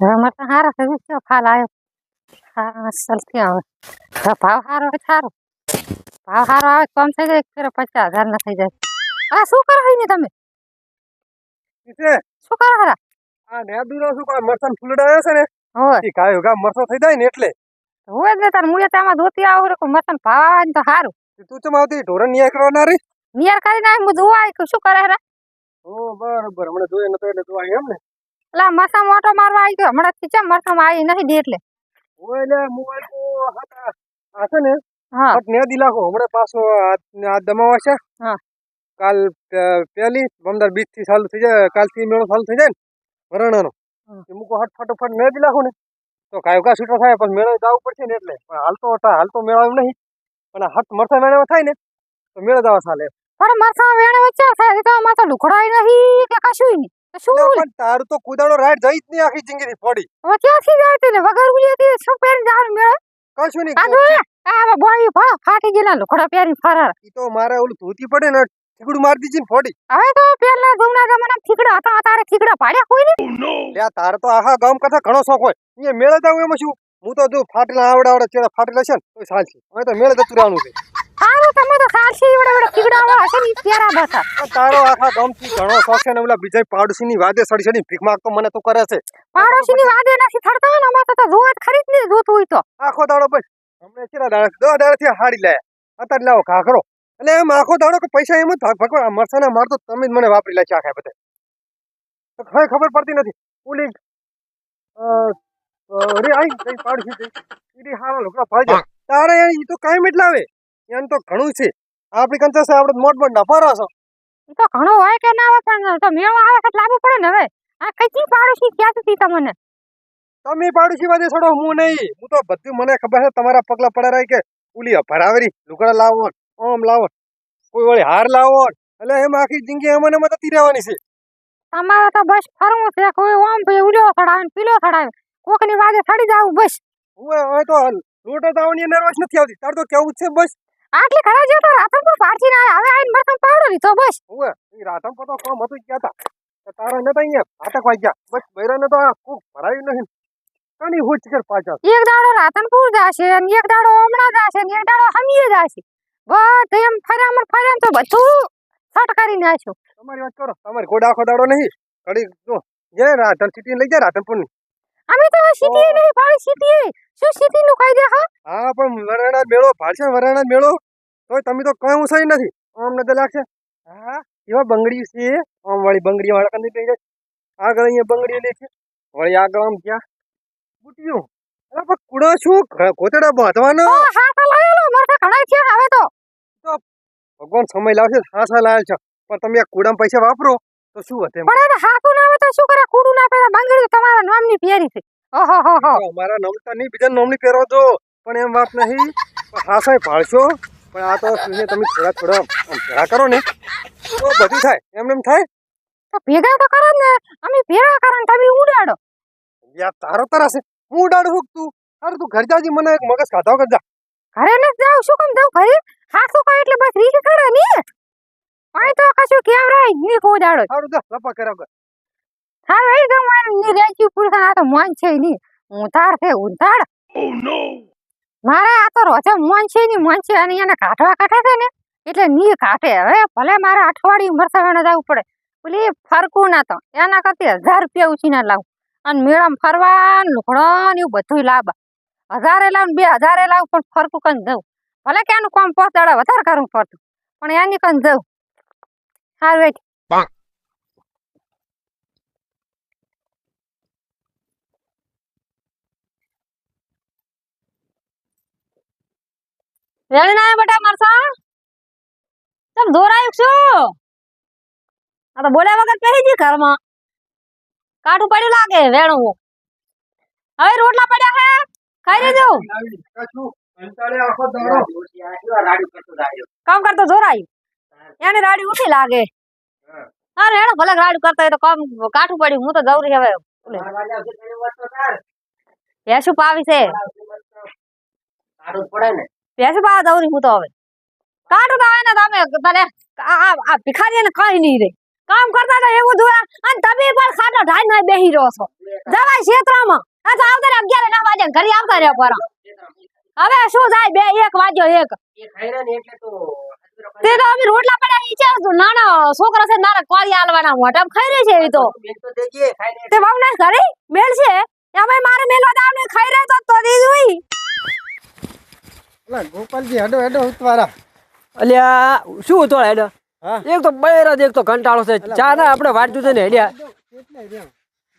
હવે મરચાં સારા થઈ ગયું ફાલ આવ્યો હા અસલથી આવે ભાવ સારો હોય સારો ભાવ સારો આવે કમ થઈ જાય ફેર પચાસ હજાર ના થઈ જાય આ શું કરો ને તમે છે શું કરો હારા આ નેબીનો શું કોઈ મરસન ફૂલડા આવે છે ને હોય કાયો ગા મરસો થઈ જાય ને એટલે હોય ને તાર મુએ તામાં ધોતી આવું રે મરચાં ભાવ આવે ને તો સારું તું ચમ આવતી ઢોરણની એકરો ના રી નિયર કરીને આવી હું જોવા આવી શું કરે રે ઓ બરોબર હમણાં જોઈએ નતો એટલે તું એમ ને એટલે મરસા મોટો મારવા આવી ગયો. હમણાં થી ચમ મરચાં આવી નહીં દે એટલે. એટલે મોબાઈલ તો હતા હશે ને હા. ને દી લાખો. હમણાં પાછો આ દમાવા છે. હા. કાલ પેલી પહેલી બમદાર બીજથી ચાલુ થઈ જાય. કાલથી મેળો ચાલુ થઈ જાય ને વરણાનો. એ મૂકો હટ ફટોફટ ને દી લાખો ને. તો કાયો કા છૂટો થાય પણ મેળો જવું પડશે ને એટલે. પણ હાલ તો હતા હાલ તો મેળો નહીં. પણ હટ મરસા મેળામાં થાય ને તો મેળો જવા ચાલે. પણ મરસા વેણે વચ્ચે થાય. તો તો લુખડાય નહીં કે કશું નહીં. શું? પણ તારું તો કુદાડો રાઈડ જઈ જ નહીં આખી જિંદગી ફોડી. હવે ક્યાંથી જાય વગર ઉલી શું પહેરી જવાનું મેળે? કશું નહીં આ જો આ બોય ભા ફાટી ગયેલા લોખડા પહેરી ફરાર. ઈ તો મારે ઓલું ધોતી પડે ને ઠીકડું મારી દીધી ને ફોડી. હવે તો પેલા જમના જમાના થીકડા હતા તારે થીકડા પાડ્યા કોઈ ને લ્યા તારે તો આખા ગામ કથા ઘણો શોખ હોય. અહીંયા મેળે જાવ એમાં શું હું તો જો ફાટેલા આવડે આવડે ચેડા ફાટેલા છે ને તો સાલ હવે તો મેળે જતું રહેવાનું છે. તમે તો સારસી એવડે એવડે થીકડા વાળા ને ઈ પહેરા તારો આખા ગામથી ઘણો શોખ છે ને ઓલા બીજા પાડોશીની વાદે સડી સડી ભીખ માંગતો મને તો કરે છે. પાડોશીની વાદે નથી થડતા ને અમાર તો તો ખરીદ ને જોતું હોય તો. આખો દાડો બસ. હમણાં ચેડા દાડા દસ દાડાથી હાડી લાયા. અત્યારે લાવો ઘાઘરો. એટલે એમ આખો દાડો કે પૈસા એમ જ ભાગ ભાગ આ મરસાના મારતો તમે જ મને વાપરી લે છે આખા બધે. તો કઈ ખબર પડતી નથી. ઓલી અરે આઈ કઈ પાડોશી ઈડી હારા લોકો ભાઈ તારે ઈ તો કાંઈ એટલા આવે એમ તો ઘણું છે. આપણી કંચા છે આપણે મોટ મોટ નફારા છો. તો ઘણો હોય કે ના હોય પણ તો મેળો આવે તો લાવવું પડે ને હવે. આ કઈ પાડોશી ક્યાંથી તમને? તમે પાડોશી વાદે છોડો હું નહીં. હું તો બધું મને ખબર છે તમારા પગલા પડે રહી કે ઉલી ભરાવરી લુગડા લાવો ઓમ લાવો કોઈ વળી હાર લાવો. એટલે એમ આખી જિંદગી અમને એમાં જતી રહેવાની છે. તમારે તો બસ ફરવું છે કોઈ ઓમ ભાઈ ઉલ્યો થડાવે ને પીલો થડાવે કોકની વાદે ચડી જાવ બસ. હું તો લોટો દાવની નર્વસ નથી આવતી. તાર તો કેવું છે બસ. આટલી ખરા જો તો રાતમ પર પારથી ના આવે આઈને બરકમ પાવડો લીધો બસ. હું ઈ રાતમ પતો કામ હતું ગયા તા તો તારા નતા અહીંયા ભાટક વાગ્યા બસ બૈરાને તો ખૂબ ભરાયું નહીં. કાની હોચ કર પાછા એક દાડો રાતનપુર જાશે અને એક દાડો ઓમણા જાશે અને એક દાડો હમીએ જાશે. બધે એમ ફર્યામ ને ફર્યામ તો બધું સટ કરી નાખ્યું. તમારી વાત કરો તમારી ગોડા આખો દાડો નહીં. ઘડી જો જે રાતન સિટી લઈ જાય રાધનપુરની અમે તો સીટી નહીં ભાઈ સીટી શું સીટી નું કહી દે હા? હા પણ વરાણા મેળો ભાળશે ને વરાણા મેળો. તોય તમે તો કઈ ઉસાઈ નથી. આમ નજર લાગશે. હા એવા બંગડી છે. આમ વાળી બંગડી વાળા કંદી પડી જાય. આગળ અહીંયા બંગડી લે છે. વળી આગળ આમ ક્યાં? બુટિયું. અરે પણ કુડો શું કોતડા બાંધવાનો? હા તો લાયેલો મારે ઘણા છે હવે તો. ભગવાન સમય લાવશે હાસા લાવેલ છે. પણ તમે આ કુડામાં પૈસા વાપરો. તો શું હતે પણ એને હાથું ના આવે તો શું કરે? કુડું ના પહેરે. બંગડી તમારા નામની પહેરી છે. ઓહો હો હો. મારા નામ તો નહીં બીજા નામની પહેરો જો પણ એમ વાત નહીં. હાસાય ભાળશો. પણ આ તો તમે થોડા થોડા ભેળા કરો ને. તો બધું થાય. એમ એમ થાય? તો ભેગા તો કરો ને. અમે ભેગા કરો ને તમે ઉડાડો. યાર તારો તરા છે હું ઉડાડું છું તું? અરે તું ઘર જાજી મને એક મગજ ખાધો કરજા ઘરે ન જાવ શું કામ જાવ ઘરે? હાથું કહે એટલે બસ રીસ કરે ને. અહીં તો કશું કેમ રહે ની કો ઉડાડો સારું જા લપા વગર. હારું એ ગમની રેજી પુરુષ આ તો મન છે ની ઉતાર છે ઉંધાર મારે આ તો રોજે મન છે ની મન છે અને એને કાઢવા કાઢે છે ને એટલે ની કાઢે. હવે ભલે મારે અઠવાડિયું મરસાવાના જવું પડે. પેલી ફરકું ના તો. એના કરતી હજાર રૂપિયા ઉછીના લાવું. અને મેળામાં ફરવા ને લુગડા ને એવું બધું લાવવા. હજારે લાવ બે હજારે લાવું પણ ફરકું કન જવું. ભલે ક્યાંનું કામ પહોંચાડે વધારે કરવું પડતું પણ એની કન જવું. સારું વેચ રેડી ના બેટા મરસા તમ દોરાયું છું આ તો બોલ્યા વગર કહી દી ઘરમાં કાઠું પડ્યું લાગે વેણું હવે રોટલા પડ્યા હે ખાઈ લેજો કામ કરતો જોરાયું એને રાડી ઉઠી લાગે. અરે, એને ભલે રાડ કરતા હોય તો કામ કાઠું પડ્યું. હું તો ગૌરી હવે. ભેંસું પાવી છે. ભેંસું પાવા હું તો હવે. તો આવે ને તમે તને આ ભિખારી ને કઈ નહીં રે. કામ કરતા તો એવું થયું અને તમે પણ ખાટો ના બેહી રહ્યો છો. જવાય ક્ષેત્રમાં. આવતા રહ્યા અગિયાર ના વાગે ઘરે આવતા રહ્યા પર. હવે શું થાય બે, એક વાગ્યો, એક. તો અમે રોટલા પડ્યા ઈ છે તો નાના છોકરા છે નાના કોળી આલવાના મોટા ખાઈ રહી છે એ તો. તે વહુને ઘરે? મેલ છે? એમાં મારે મેલવા દાવને ખાઈ રહે તો તો દીધું અલા ગોપાલજી હેડો હેડો ઉતવારા. અલ્યા શું હતો હેડ? એક તો બૈરા એક તો કંટાળો છે. ચા ના આપણે વાંચતું છે ને હેડ્યા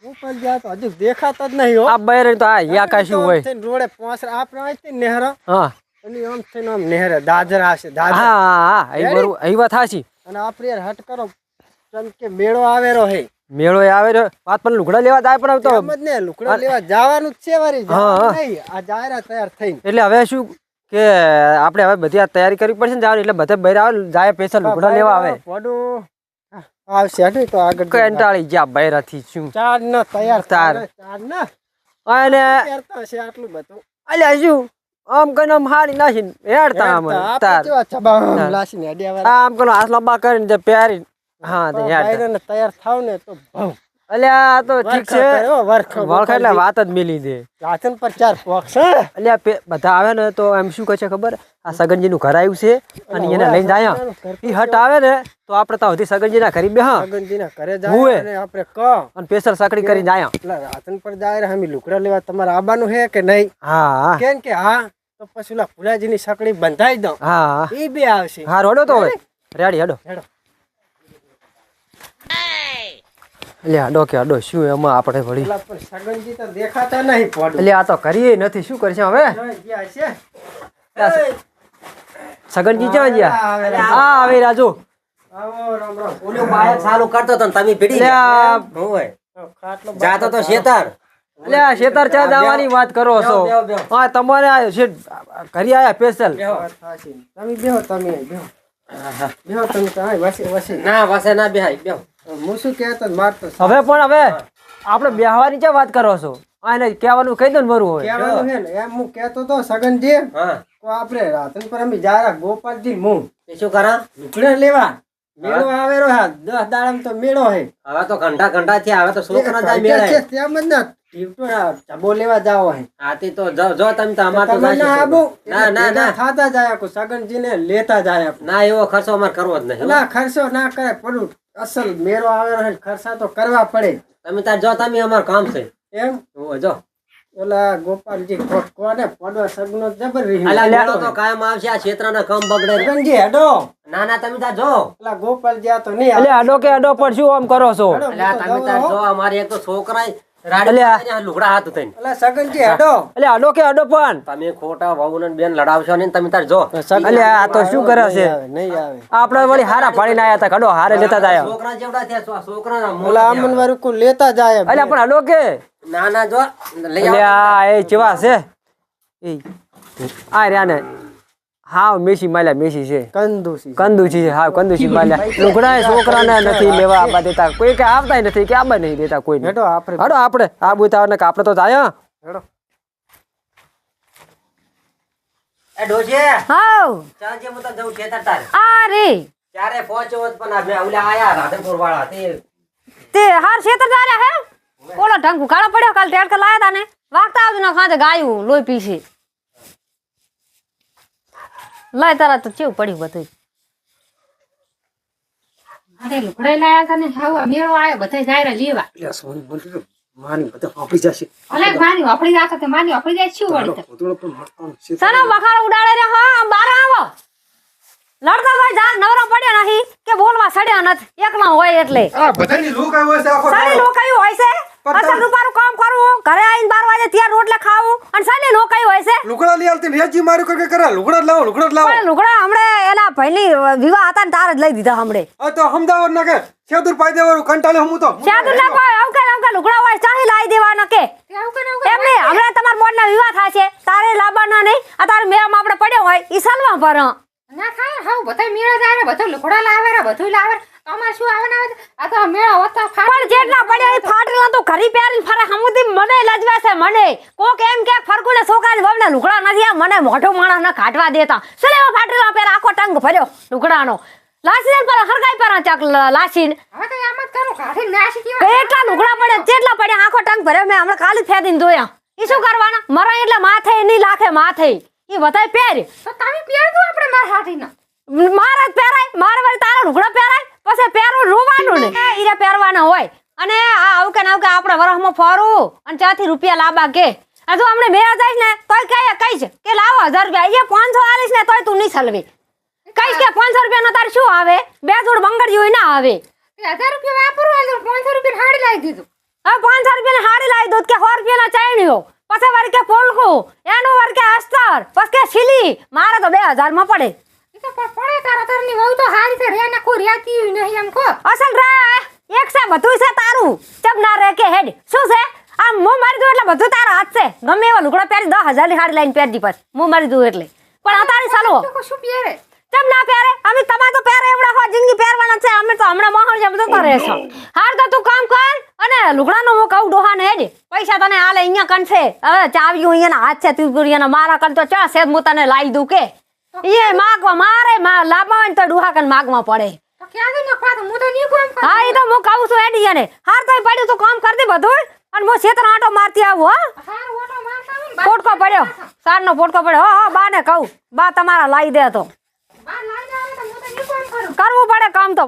ગોપાલજી આ તો હજુ દેખાતા જ નહીં હો. આ બૈરા તો આ યા શું હોય. રોડે આપણે હા. અને આમ થઈને આમ નહેરે દાદરા છે દાદરા હા હા અહીં બરોબર અહીં વાત અને આપણે યાર હટ કરો. જેમ કે મેળો આવેરો હે. મેળો આવે રહ્યો વાત પણ લુગડા લેવા જાય પણ તો. એમ જ ને લુગડા લેવા જવાનું જ છે વારી. નહીં. આ જાયરા તૈયાર થઈ. એટલે હવે શું કે આપણે હવે બધી આ તૈયારી કરવી પડશે ને જવાની એટલે બધા બહાર આવે જાય પૈસા લુગડા લેવા આવે. પડું આવશે હટો તો આગળ કંટાળી ગયા બૈરાથી શું ચાર ન તૈયાર ચાર. ચાર ન. અને આટલું બધું. અલ્યા શું આમ કઈ આમ હાડી નાખીને હેડતા આમ તાર. લાસીને આમ કઈ હાથ લંબા કરીને જે પહેરી હા તે હેડતા તૈયાર થાવ ને તો ભવ. અલ્યા તો ઠીક છે. કરે હો, વરખા. વળખા એટલે વાત જ મિલી દે. રાતન પર ચાર પોક્ષ અલ્યા બધા આવે ને તો એમ શું કહે છે ખબર? આ સગનજી નું ઘર આવ્યું છે અને એને લઈને જાય. એ હટ આવે ને તો આપણે તો હજી સગનજી ના ઘરે બે હા છગનજીના ઘરે જાય અને આપણે કહો. અને પેસર સાકડી કરીને જાય. એટલે પર જાય રે લુકડા લેવા. તમારે આબાનું હે કે નહીં? હા. કેમ કે હા તો પછી ઓલા ફુલાજીની સકડી બંધાઈ દઉં. હા. એ બે આવશે. હા રોડો તો હવે. રેડી હડો. હેડો. એટલે હડો કે હડો શું એમાં આપણે વળી? ઓલા તો દેખાતા નહીં પડું. એટલે આ તો કરીએ નથી શું કરશે હવે? સગનજી ક્યાં ગયા? હા આવે રાજુ. આવો રામ રામ. ઓલું બાયક ચાલુ કરતો તો તમે ભીડી જાતો તો શેતાર. આ શેતર ચા જવાની વાત કરો છો. હા તમારે આ શેઠ ઘરે આયા સ્પેશિયલ તમે બેહો તમે બેહો. બેહો તમે તો વસી વસી. ના વાસે ના બેહાય બેહો. હું શું કહેતો મારતો હવે પણ હવે આપણે બેહવાની ક્યાં વાત કરો છો? આ એને કહેવાનું કહી દો ને મારું કહેવાનું હે ને એમ હું કહેતો તો સગનજી હા. તો આપણે રાતન પર અમે જારા ગોપાલજી મું શું કરા? લુકડા લેવા. મેળો આવેલો હા. દસ દાડમ તો મેળો હે. હવે તો ઘંટા ઘંટા થયા. હવે તો છોકરા જાય કાંઈ છે તેમ જ ના. ચબો લેવા જાવો હે. આથી તો જો જો તમે તો અમાર તો ના ના ના ના. જાય કો સગનજી ને લેતા જાય ના એવો ખર્ચો અમારે કરવો જ નહીં. ના ખર્ચો ના કરે પડું અસલ મેળો આવેલો હે ખર્ચા તો કરવા પડે. તમે તાર જો તમે અમાર કામ છે. એમ? જો. ઓલા ગોપાલજી કો- કોને પડવા સગનો જબર રહી તો કાયમ આવશે આ ક્ષેત્રના કામ બગડે. સગનજી હેડો. ના ના તમે તાર જો. ઓલા ગોપાલજી આ તો નહીં એટલે અડો કે અડો પણ શું આમ કરો છો? તો જો અમારે એક તો છોકરા અલ્યા. રાડી લુગડા હાથ થઈને ઓલા સગનજી હેડો. એટલે અડો કે અડો પણ. તમે ખોટા વહુ ને બેન લડાવશો ને તમે તાર જો. આ તો શું કરે છે? નહીં આવે, નહીં આવે. આપણે વળી હારા આયા હતા કડો હારે લેતા જાય છોકરા લેતા જાય એટલે પણ અડો કે. ના ના જો લઈ એટલે આવો. આ એ ચેવા છે. આ રહ્યા ને. હા મેસી માલ્યા મેસી છે. કંદુસી કંદુસી છે હા કંદુસી માલ્યા. લુગડા છોકરાને નથી લેવા આબા દેતા. કોઈ કે આવતા નથી કે આબા નહીં દેતા કોઈ હેડો આપણે હેડો આપણે. આ બુતા ને આપણે તો જાય હેડો. એ ડોજે. હાવ ચાલજે મત તો જઉં ખેતર તારે. આ રે. ક્યારે પહોંચ્યો હોત પણ આ ઓલા આયા રાધનપુર વાળા તે. તે હાર શેતર જાર્યા હે? ઓલો ઢંકુ કાળો પડ્યો કાલ ટેડ લાયા તા ને વાગતા આવજો ના ખાતે ગાયું લોહી પીશે લાય તારા તો કેવું પડ્યું બધું અરે લુકડે લાયા તા હાવ મેળો આયો બધા જાયરા લેવા. એટલે સોની બોલી માની બધા આપી જશે. અલે માની વાપરી જાતો તે માની વાપરી જાય શું વળી તે? પોતળો પણ મળતો નથી. સનો બખાડો ઉડાડે રે હા બાર આવો. લડતો ભાઈ જા નવરો પડ્યો નહીં કે બોલવા સડ્યો નથી. એકમાં હોય એટલે. આ બધાની લૂક આવ્યો છે આખો હોય છે. રૂપારું કામ કરવું ઘરે આવીને ત્યાં રોટલા ખાવું અને સાડી કઈ હોય છે લુગડા લઈ આવતી રેજી માર્યો કે કરે? લુગડા જ લાવો લુગડા જ લાવો. પણ લુગડા હમણે એના ભાઈની વિવાહ હતા ને તાર જ લઈ દીધા હમણે. આ તો અમદાવાદ ના કે શેદુર પાઈ દેવાનું કંટાળે હું તો. શેદુર ના કોઈ અવકે અવકે લુગડા હોય ચાહી લાવી દેવાના કે. એમ નહીં હમણાં તમારા બોર્ડ ના વિવાહ થાય છે તારે લાવવાના નહીં આ તારે મેમ આપણે પડ્યો હોય ઈ સલવા પર ના ખાય હાવ બધા મેળા જાય બધો લુખડા લાવે રે બધું લાવે રે. શું આવે ને આવે આ તો મેળા હોતા પણ જેટલા પડ્યા એ ફાડલા તો ઘરી પહેરીને ફરે હમુદી મને લજવે છે મને. કોક એમ કે ફરકુને છોકરાની વહુને લુખડા નથી આ મને મોઢો માણસ ને કાઢવા દેતા. સલે એવા ફાટેલા પહેર આખો ટંગ ભર્યો લુગડાનો. લાસી પર હરગાઈ પર ચાક લાસીન. હવે તો એમ જ કરો કાઢી નાસી કેવા કેટલા લુખડા પડે કેટલા પડ્યા આખો ટંગ ભર્યો મેં હમણાં કાલે ફેદીને ધોયા. ઈ શું કરવાના? મરા એટલે માથે નહીં લાખે માથે ઈ બધાય પહેર. તો તમે પહેર દો આપણે માર હાથીના. મારા જ પહેરાય મારે વળી તારા લુગડા પહેરાય પછી પહેરવું રોવાનું ને ઈરે પહેરવાના હોય. અને આ આવું કે આવું કે આપણે વરહમાં ફરું અને ત્યાંથી રૂપિયા લાવવા કે આ તું અમને મેળા જઈશ ને તોય કહીએ છે કે લાવો હજાર રૂપિયા. એ પાંચસો આલીશ ને તોય તું નહીં સલવી કઈ કે પાંચસો રૂપિયાનો તારે શું આવે? બે જોડ બંગડીયું ના આવે. હજાર રૂપિયા વાપરવા પાંચસો રૂપિયા હાડી લાવી દીધું. હવે પાંચસો રૂપિયા હાડી લાવી દૂધ કે સો રૂપિયાના ચાયણીઓ પછી વળી કે પોલકું એનું વળી કે અસ્તર? પછી કે સિલી મારે તો બે હજારમાં પડે. એ તો પણ પડે તારા તરની વહુ તો હારી છે રે ને કોઈ રહેતી નહીં એમ કો અસલ રે એક છે બધું છે તારું. ચમ ના રે કે હેડ. શું છે? આમ હું મારી દઉં એટલે બધું તારા હાથ છે. ગમે એવા લુગડા પહેરી દસ હજારની હારી લઈને પહેરી પછી. હું મારી દઉં એટલે. પણ આ તારી સાલો શું પહેરે? ચમ ના પહેરે? અમે તમારે તો પહેરે એવડા હો જિંદગી પહેરવાના છે. અમે તો હમણાં મોહણ જેમ જતો રહેશો. હાર તો તું કામ કર અને લુગડાનો હું કહું ડોહાને હેડ. પૈસા તને હાલે અહીંયા કન છે હવે ચાવ્યું અહીંયાના હાથ છે તું ગુડિયાના મારા કન તો ચા છે હું તને લાવી દઉં કે. એ માગવા મારે મા લાવવા હોય તો ડોહા કન માગવા પડે. હું કોમ એ તો હું કહું છું એડી અને હાર તો પડ્યું તું કામ કરી દે બધું. અને હું છેતર આંટો મારતી આવું હા. પોટકો પડ્યો. સારનો પોટકો પડ્યો. હા હા બા ને કહું. બા તમારા લાવી દે તો. કરવું પડે કામ તો